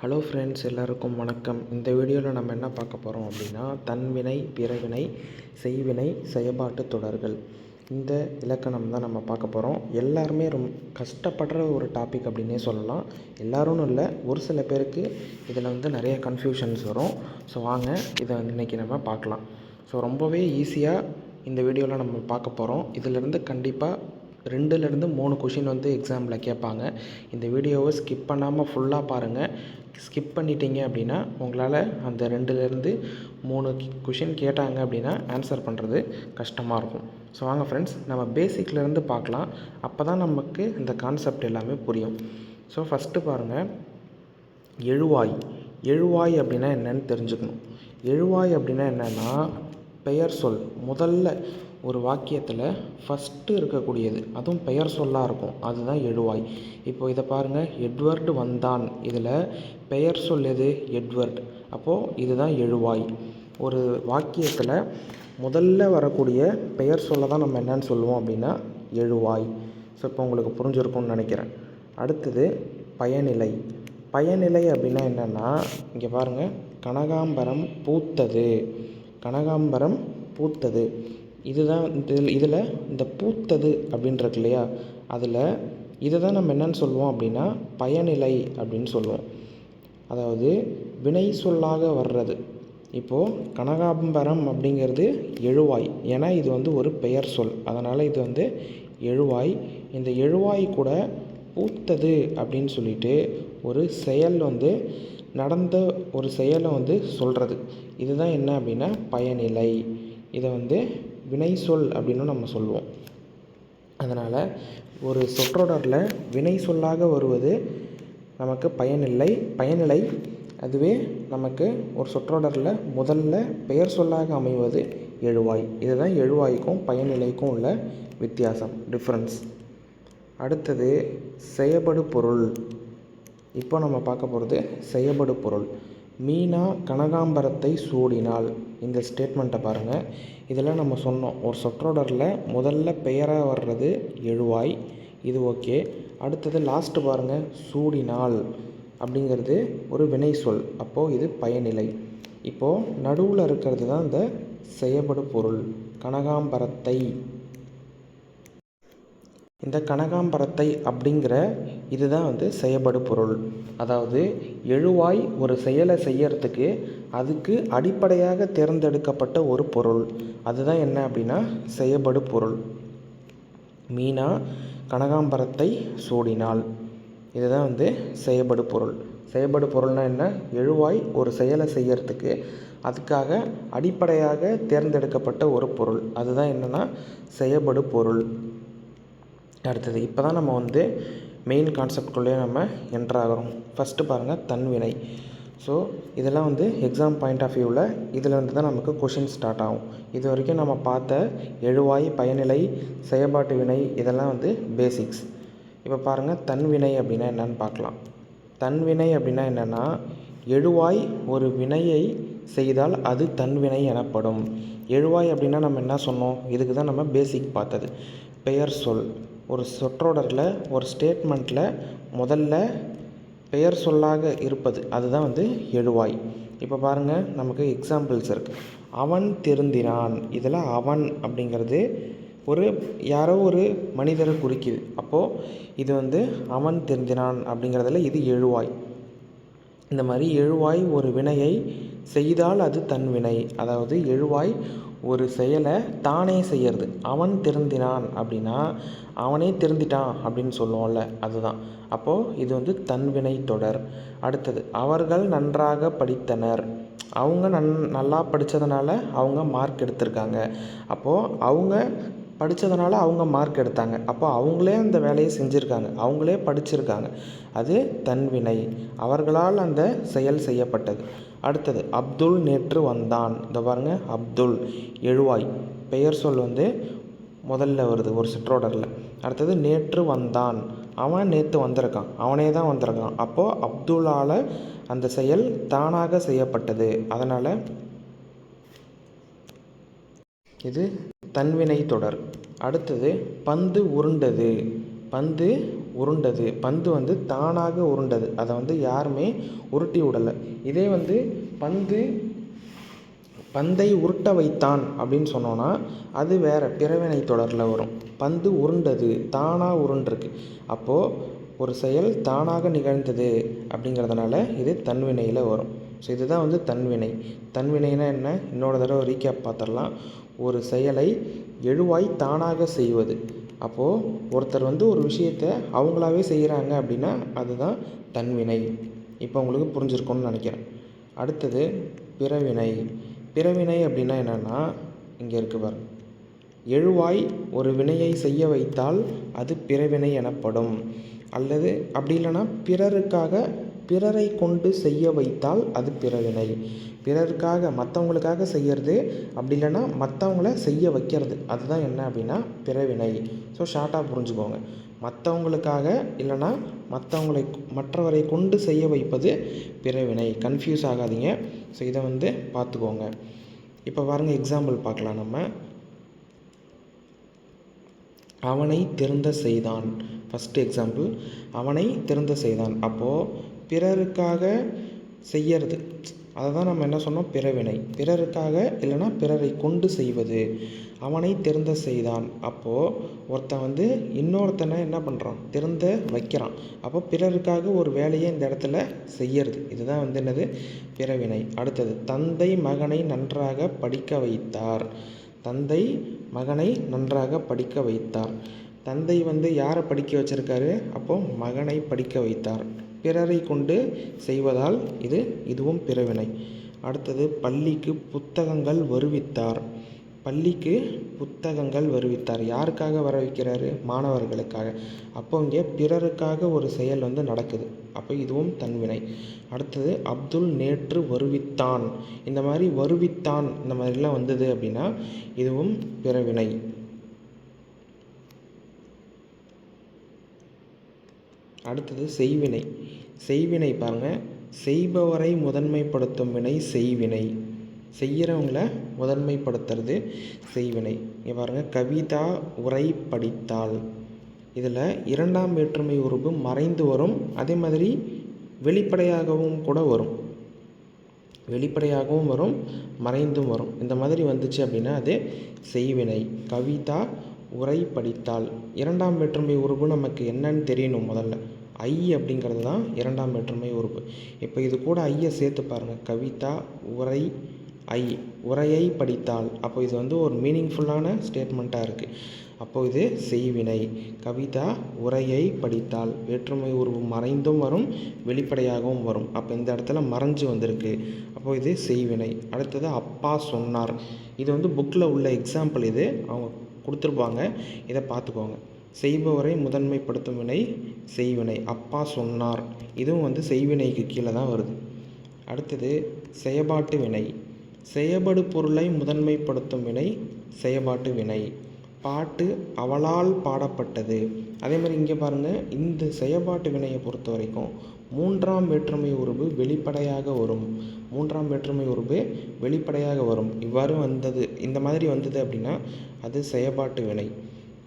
Hello friends எல்லாருக்கும் வணக்கம். இந்த வீடியோவில் நம்ம என்ன பார்க்க போகிறோம் அப்படின்னா தன்வினை பிறவினை செய்வினை செயல்பாட்டு தொடர்கள். இந்த இலக்கணம் தான் நம்ம பார்க்க போகிறோம் எல்லாருமே ரொம்ப கஷ்டப்படுற ஒரு டாபிக் அப்படின்னே சொல்லலாம். எல்லாரும் இல்லை ஒரு சில பேருக்கு இதில் வந்து நிறைய கன்ஃபியூஷன்ஸ் வரும். ஸோ வாங்க இதை இன்றைக்கி நம்ம பார்க்கலாம். ஸோ ரொம்பவே ஈஸியாக இந்த வீடியோவில் நம்ம பார்க்க போகிறோம் இதிலேருந்து கண்டிப்பாக ரெண்டுலேருந்து மூணு கொஷின் வந்து எக்ஸாமில் கேட்பாங்க. இந்த வீடியோவை ஸ்கிப் பண்ணாமல் ஃபுல்லாக பாருங்கள் ஸ்கிப் பண்ணிட்டீங்க அப்படின்னா உங்களால் அந்த ரெண்டுலேருந்து மூணு கொஷின் கேட்டாங்க அப்படின்னா ஆன்சர் பண்ணுறது கஷ்டமாக இருக்கும். ஸோ வாங்க ஃப்ரெண்ட்ஸ் நம்ம பேசிக்லேருந்து பார்க்கலாம். அப்போ தான் நமக்கு இந்த கான்செப்ட் எல்லாமே புரியும். ஸோ ஃபஸ்ட்டு பாருங்கள் எழுவாய். எழுவாய் அப்படின்னா என்னன்னு தெரிஞ்சுக்கணும். எழுவாய் அப்படின்னா என்னென்னா பெயர் சொல். முதல்ல ஒரு வாக்கியத்தில் ஃபஸ்ட்டு இருக்கக்கூடியது. அதுவும் பெயர் சொல்லாக இருக்கும். அதுதான் எழுவாய். இப்போ இதை பாருங்கள் எட்வர்டு வந்தான். இதில் பெயர் சொல் எது எட்வர்ட். அப்போது இதுதான் எழுவாய். ஒரு வாக்கியத்தில் முதல்ல வரக்கூடிய பெயர் சொல்ல தான் நம்ம என்னன்னு சொல்லுவோம் அப்படின்னா எழுவாய். ஸோ இப்போ உங்களுக்கு புரிஞ்சிருக்கும்னு நினைக்கிறேன். அடுத்தது பயனிலை. பயனிலை அப்படின்னா என்னென்னா இங்கே பாருங்கள் கனகாம்பரம் பூத்தது. கனகாம்பரம் பூத்தது. இதுதான் இதில் இதில் இந்த பூத்தது அப்படின்றது இல்லையா? அதில் இதை தான் நம்ம என்னன்னு சொல்லுவோம் அப்படின்னா பயனிலை அப்படின்னு சொல்லுவோம். அதாவது வினை சொல்லாக வர்றது. இப்போது கனகாம்பரம் அப்படிங்கிறது எழுவாய். ஏன்னா இது வந்து ஒரு பெயர் சொல். அதனால் இது வந்து எழுவாய். இந்த எழுவாய் கூட பூத்தது அப்படின்னு சொல்லிட்டு ஒரு செயல் வந்து நடந்த ஒரு செயலை வந்து சொல்கிறது இதுதான் என்ன அப்படின்னா பயனிலை. இதை வந்து வினை சொல் அப்படின்னு நம்ம சொல்லுவோம். அதனால் ஒரு சொற்றொடரில் வினை சொல்லாக வருவது நமக்கு பயனில்லை. பயனிலை அதுவே நமக்கு ஒரு சொற்றொடரில் முதல்ல பெயர் சொல்லாக அமைவது எழுவாய். இதுதான் எழுவாய்க்கும் பயனிலைக்கும் உள்ள வித்தியாசம் டிஃப்ரென்ஸ் அடுத்தது செயபடு பொருள் இப்போ நம்ம பார்க்க போகிறது செயபடு பொருள் மீனா கனகாம்பரத்தை சூடினாள். இந்த ஸ்டேட்மெண்ட்டை பாருங்கள் இதெல்லாம் நம்ம சொன்னோம் ஒரு சொற்றொடரில் முதல்ல பெயராக வர்றது எழுவாய் இது ஓகே. அடுத்தது லாஸ்ட்டு பாருங்கள் சூடினாள் அப்படிங்கிறது ஒரு வினை சொல். அப்போது இது பயனிலை. இப்போது நடுவில் இருக்கிறது தான் இந்த செயபடு பொருள் கனகாம்பரத்தை. இந்த கனகாம்பரத்தை அப்படிங்கிற இதுதான் வந்து செயபடு பொருள். அதாவது எழுவாய் ஒரு செயலை செய்யறதுக்கு அதுக்கு அடிப்படையாக தேர்ந்தெடுக்கப்பட்ட ஒரு பொருள். அதுதான் என்ன அப்படின்னா செயபடு பொருள். மீனா கனகாம்பரத்தை சூடினாள். இதுதான் வந்து செயபடு பொருள். செயபடு பொருள்னால் என்ன? எழுவாய் ஒரு செயலை செய்யறதுக்கு அதுக்காக அடிப்படையாக தேர்ந்தெடுக்கப்பட்ட ஒரு பொருள். அதுதான் என்னென்னா செயபடு பொருள். அடுத்தது இப்போ தான் நம்ம வந்து மெயின் கான்செப்ட்குள்ளேயே நம்ம என்ட்ராகிறோம் ஃபஸ்ட்டு பாருங்கள் தன்வினை ஸோ இதெல்லாம் வந்து எக்ஸாம் பாயிண்ட் ஆஃப் வியூவில் இதுலேருந்து தான் நமக்கு கொஷின் ஸ்டார்ட் ஆகும். இது வரைக்கும் நம்ம பார்த்த எழுவாய் பயனிலை செயல்பாட்டு வினை இதெல்லாம் வந்து பேசிக்ஸ் இப்போ பாருங்கள் தன்வினை அப்படின்னா என்னென்னு பார்க்கலாம். தன்வினை அப்படின்னா என்னென்னா எழுவாய் ஒரு வினையை செய்தால் அது தன்வினை எனப்படும். எழுவாய் அப்படின்னா நம்ம என்ன சொன்னோம்? இதுக்கு தான் நம்ம பேசிக் பார்த்தது. பெயர் சொல். ஒரு சொற்றொடரில் ஒரு ஸ்டேட்மெண்ட்டில் முதல்ல பெயர் சொல்லாக இருப்பது அதுதான் வந்து எழுவாய். இப்போ பாருங்கள் நமக்கு எக்ஸாம்பிள்ஸ் இருக்குது அவன் திருந்தினான். இதில் அவன் அப்படிங்கிறது ஒரு யாரோ ஒரு மனிதரை குறிக்குது. அப்போது இது வந்து அவன் திருந்தினான் அப்படிங்கிறதுல இது எழுவாய். இந்த மாதிரி எழுவாய் ஒரு வினையை செய்தால் அது தன் வினை. அதாவது எழுவாய் ஒரு செயலை தானே செய்யறது. அவன் திருந்தினான் அப்படின்னா அவனே திருந்திட்டான் அப்படின்னு சொல்லுவோம்ல அதுதான். அப்போது இது வந்து தன்வினை தொடர். அடுத்தது அவர்கள் நன்றாக படித்தனர். அவங்க நன் நல்லா படித்ததுனால அவங்க மார்க் எடுத்திருக்காங்க. அப்போது அவங்க படித்ததுனால அவங்க மார்க் எடுத்தாங்க. அப்போ அவங்களே அந்த வேலையை செஞ்சுருக்காங்க. அவங்களே படிச்சிருக்காங்க. அது தன்வினை அவர்களால் அந்த செயல் செய்யப்பட்டது. அடுத்தது அப்துல் நேற்று வந்தான். இந்த பாருங்க அப்துல் எழுவாய். பெயர் சொல் வந்து முதல்ல வருது ஒரு சிற்றோடரில். அடுத்தது நேற்று வந்தான். அவன் நேற்று வந்திருக்கான். அவனே தான் வந்திருக்கான். அப்போது அப்துல்லால் அந்த செயல் தானாக செய்யப்பட்டது. அதனால் இது தன்வினை தொடர். அடுத்தது பந்து உருண்டது. பந்து உருண்டது. பந்து வந்து தானாக உருண்டது. அதை வந்து யாருமே உருட்டி விடலை. இதே வந்து பந்து பந்தை உருட்ட வைத்தான் அப்படின்னு சொன்னோன்னா அது வேறு பிறவினை தொடரில் வரும். பந்து உருண்டது தானாக உருண்டிருக்கு. அப்போது ஒரு செயல் தானாக நிகழ்ந்தது அப்படிங்கிறதுனால இது தன்வினையில் வரும். ஸோ இதுதான் வந்து தன்வினை. தன்வினைனா என்ன? இன்னொரு தடவை ரீகேப் பார்த்துடலாம் ஒரு செயலை எழுவாய் தானாக செய்வது. அப்போது ஒருத்தர் வந்து ஒரு விஷயத்தை அவங்களாவே செய்கிறாங்க அப்படின்னா அதுதான் தன்வினை. இப்போ உங்களுக்கு புரிஞ்சிருக்கும்னு நினைக்கிறேன். அடுத்தது பிறவினை. பிறவினை அப்படின்னா என்னென்னா இங்கே இருக்கு பாருங்க. எழுவாய் ஒரு வினையை செய்ய வைத்தால் அது பிறவினை எனப்படும். அல்லது அப்படி இல்லைன்னா பிறருக்காக பிறரை கொண்டு செய்ய வைத்தால் அது பிறவினை பிறருக்காக மற்றவங்களுக்காக செய்கிறது அப்படி இல்லைன்னா மற்றவங்கள செய்ய வைக்கிறது. அதுதான் என்ன அப்படின்னா பிறவினை. ஸோ ஷார்ட்டாக புரிஞ்சுக்கோங்க. மற்றவங்களுக்காக இல்லைன்னா மற்றவங்களை மற்றவரை கொண்டு செய்ய வைப்பது பிறவினை. கன்ஃபியூஸ் ஆகாதீங்க. ஸோ இதை வந்து பார்த்துக்கோங்க. இப்போ பாருங்கள் எக்ஸாம்பிள் பார்க்கலாம் நம்ம. அவனை திறந்த செய்தான். ஃபஸ்ட்டு எக்ஸாம்பிள் அவனை திறந்த செய்தான். அப்போது பிறருக்காக செய்யறது. அதை தான் நம்ம என்ன சொன்னோம்? பிறவினை. பிறருக்காக இல்லைன்னா பிறரை கொண்டு செய்வது. அவனை திறந்த செய்தான். அப்போது ஒருத்தன் வந்து இன்னொருத்தனை என்ன பண்ணுறான் திறந்த வைக்கிறான். அப்போ பிறருக்காக ஒரு வேலையை இந்த இடத்துல செய்யறது. இதுதான் வந்து என்னது? பிறவினை. அடுத்தது தந்தை மகனை நன்றாக படிக்க வைத்தார். தந்தை மகனை நன்றாக படிக்க வைத்தார். தந்தை வந்து யாரை படிக்க வச்சிருக்காரு? அப்போது மகனை படிக்க வைத்தார். பிறரை கொண்டு செய்வதால் இது இதுவும் பிறவினை. அடுத்தது பள்ளிக்கு புத்தகங்கள் வருவித்தார். பள்ளிக்கு புத்தகங்கள் வருவித்தார். யாருக்காக வர வைக்கிறாரு? மாணவர்களுக்காக. அப்போ இங்கே பிறருக்காக ஒரு செயல் வந்து நடக்குது. அப்போ இதுவும் தன்வினை. அடுத்தது அப்துல் நேற்று வருவித்தான். இந்த மாதிரி வருவித்தான் இந்த மாதிரிலாம் வந்தது அப்படின்னா இதுவும் பிறவினை. அடுத்தது செய்வினை. செய்வினை பாருங்கள் செய்பவரை முதன்மைப்படுத்தும் வினை செய்வினை. செய்கிறவங்கள முதன்மைப்படுத்துறது செய்வினை. இங்கே பாருங்கள் கவிதா உரை படித்தாள். இதில் இரண்டாம் வேற்றுமை உருவு மறைந்து வரும். அதே மாதிரி வெளிப்படையாகவும் கூட வரும். வெளிப்படையாகவும் வரும் மறைந்தும் வரும். இந்த மாதிரி வந்துச்சு அப்படின்னா அது செய்வினை. கவிதா உரை படித்தால் இரண்டாம் வேற்றுமை உருவு நமக்கு என்னன்னு தெரியணும் முதல்ல. ஐ அப்படிங்கிறது தான் இரண்டாம் வேற்றுமை உறுப்பு. இப்போ இது கூட ஐயை சேர்த்து பாருங்கள் கவிதா உரை ஐ. உரையை படித்தால் அப்போ இது வந்து ஒரு மீனிங்ஃபுல்லான ஸ்டேட்மெண்ட்டாக இருக்குது அப்போ இது செய்வினை. கவிதா உரையை படித்தால் வேற்றுமை உருவு மறைந்தும் வரும் வெளிப்படையாகவும் வரும். அப்போ இந்த இடத்துல மறைஞ்சு வந்திருக்கு. அப்போ இது செய்வினை. அடுத்தது அப்பா சொன்னார். இது வந்து புக்கில் உள்ள எக்ஸாம்பிள் இது. அவங்க கொடுத்துருப்பாங்க. இதை பார்த்துக்கோங்க. செய்பவரை முதன்மைப்படுத்தும் வினை செய்வினை. அப்பா சொன்னார். இதுவும் வந்து செய்வினைக்கு கீழே தான் வருது. அடுத்தது செயபாட்டு வினை. செயபடு பொருளை முதன்மைப்படுத்தும் வினை செயபாட்டு வினை. பாட்டு அவளால் பாடப்பட்டது. அதே மாதிரி இங்கே பாருங்கள் இந்த செயபாட்டு வினையை பொறுத்த வரைக்கும் மூன்றாம் வேற்றுமை உருவு வெளிப்படையாக வரும். மூன்றாம் வேற்றுமை உருவு வெளிப்படையாக வரும். இவ்வாறு வந்தது இந்த மாதிரி வந்தது அப்படின்னா அது செயபாட்டு வினை.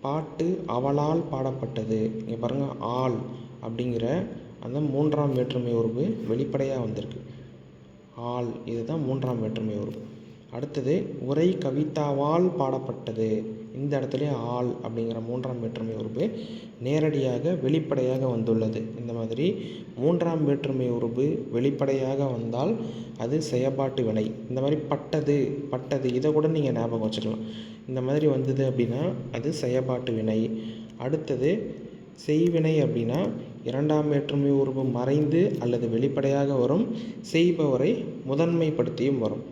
பாட்டு அவளால் பாடப்பட்டது. இங்கே பாருங்கள் ஆள் அப்படிங்கிற அந்த மூன்றாம் வேற்றுமை உருவு வெளிப்படையாக வந்திருக்கு. ஆள் இதுதான் மூன்றாம் வேற்றுமை உருவு அடுத்தது உரை கவிதாவால் பாடப்பட்டது. இந்த இடத்துலையும் ஆள் அப்படிங்கிற மூன்றாம் வேற்றுமை உருவு நேரடியாக வெளிப்படையாக வந்துள்ளது. இந்த மாதிரி மூன்றாம் வேற்றுமை உருவு வெளிப்படையாக வந்தால் அது செயற்பாட்டு வினை. இந்த மாதிரி பட்டது பட்டது இதை கூட நீங்கள் ஞாபகம் வச்சுக்கலாம். இந்த மாதிரி வந்தது அப்படின்னா அது செயப்பாட்டு வினை. அடுத்தது செய்வினை அப்படின்னா இரண்டாம் வேற்றுமை உருவு மறைந்து அல்லது வெளிப்படையாக வரும் செய்பவரை முதன்மைப்படுத்தியும் வரும்.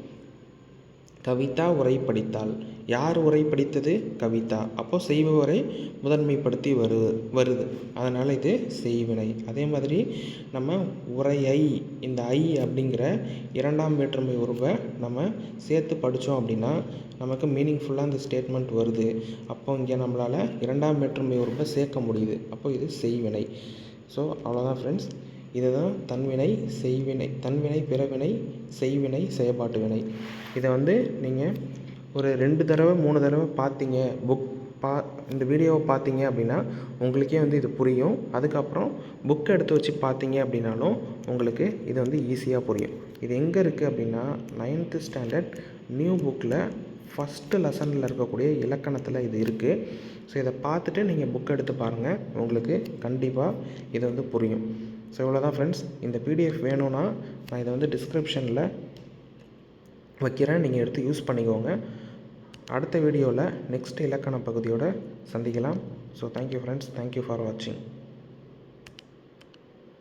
கவிதா உரை படித்தாள். யார் உரை படித்தது? கவிதா. அப்போது செய்பவரை முதன்மைப்படுத்தி வரு வருது. அதனால் இது செய்வினை. அதே மாதிரி நம்ம உரையை இந்த ஐ அப்படிங்கிற இரண்டாம் வேற்றுமை உருவை நம்ம சேர்த்து படித்தோம் அப்படின்னா நமக்கு மீனிங்ஃபுல்லாக அந்த ஸ்டேட்மெண்ட் வருது. அப்போ இங்கே நம்மளால் இரண்டாம் வேற்றுமை உருவை சேர்க்க முடியுது. அப்போ இது செய்வினை. ஸோ அவ்வளோதான் ஃப்ரெண்ட்ஸ் இதுதான் தன்வினை செய்வினை தன்வினை பிறவினை செய்வினை செயல்பாட்டு வினை இதை வந்து நீங்கள் ஒரு ரெண்டு தடவை மூணு தடவை பார்த்தீங்க புக் பா இந்த வீடியோவை பார்த்தீங்க அப்படின்னா உங்களுக்கே வந்து இது புரியும். அதுக்கப்புறம் புக்கை எடுத்து வச்சு பார்த்தீங்க அப்படின்னாலும் உங்களுக்கு இது வந்து ஈஸியாக புரியும். இது எங்கே இருக்குது அப்படின்னா நைன்த்து ஸ்டாண்டர்ட் நியூ புக்கில் ஃபஸ்ட்டு லெசனில் இருக்கக்கூடிய இலக்கணத்தில் இது இருக்குது ஸோ இதை பார்த்துட்டு நீங்கள் புக் எடுத்து பாருங்கள் உங்களுக்கு கண்டிப்பாக இது வந்து புரியும். ஸோ இவ்வளோ தான் ஃப்ரெண்ட்ஸ் இந்த பிடிஎஃப் வேணும்னா நான் இதை வந்து டிஸ்கிரிப்ஷனில் வைக்கிறேன். நீங்கள் எடுத்து யூஸ் பண்ணிக்கோங்க. அடுத்த வீடியோவில் நெக்ஸ்ட் இலக்கண பகுதியோடு சந்திக்கலாம். So thank you friends thank you for வாட்சிங்